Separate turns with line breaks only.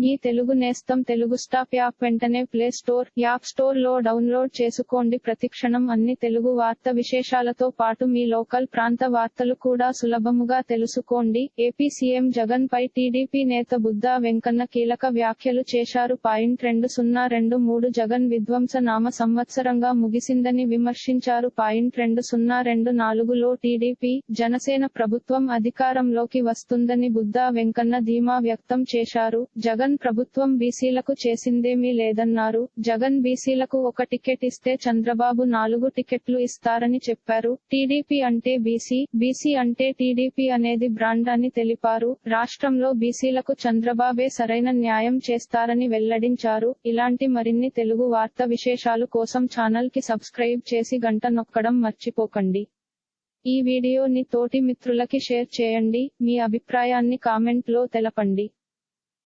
మీ తెలుగు నేస్తం Telugu stop app వెంటనే play store app స్టోర్లో డౌన్లోడ్ చేసుకోండి. ప్రతిక్షణం అన్ని తెలుగు వార్త విశేషాలతో పాటు మీ లోకల్ ప్రాంత వార్తలు కూడా సులభముగా తెలుసుకోండి. ఏపీ సీఎం జగన్ పై టీడీపీ నేత బుద్దా వెంకన్న కీలక వ్యాఖ్యలు చేశారు. పాయింట్ రెండు సున్నా రెండు మూడు జగన్ విధ్వంస నామ సంవత్సరంగా ముగిసిందని విమర్శించారు. పాయింట్ రెండు సున్నా రెండు నాలుగులో టీడీపీ జనసేన ప్రభుత్వం అధికారంలోకి వస్తుందని బుద్దా వెంకన్న ధీమా వ్యక్తం చేశారు. జగన్ ప్రభుత్వం బీసీలకు చేసిందేమీ లేదన్నారు. జగన్ బీసీలకు ఒక టికెట్ ఇస్తే చంద్రబాబు నాలుగు టికెట్లు ఇస్తారని చెప్పారు. టీడీపీ అంటే బీసీ బీసీ అంటే టీడీపీ అనేది బ్రాండ్ అని తెలిపారు. రాష్ట్రంలో బీసీలకు చంద్రబాబే సరైన న్యాయం చేస్తారని వెల్లడించారు. ఇలాంటి మరిన్ని తెలుగు వార్త విశేషాలు కోసం ఛానల్కి సబ్స్క్రైబ్ చేసి గంట నొక్కడం మర్చిపోకండి. ఈ వీడియోని తోటి మిత్రులకి షేర్ చేయండి. మీ అభిప్రాయాన్ని కామెంట్లో తెలపండి.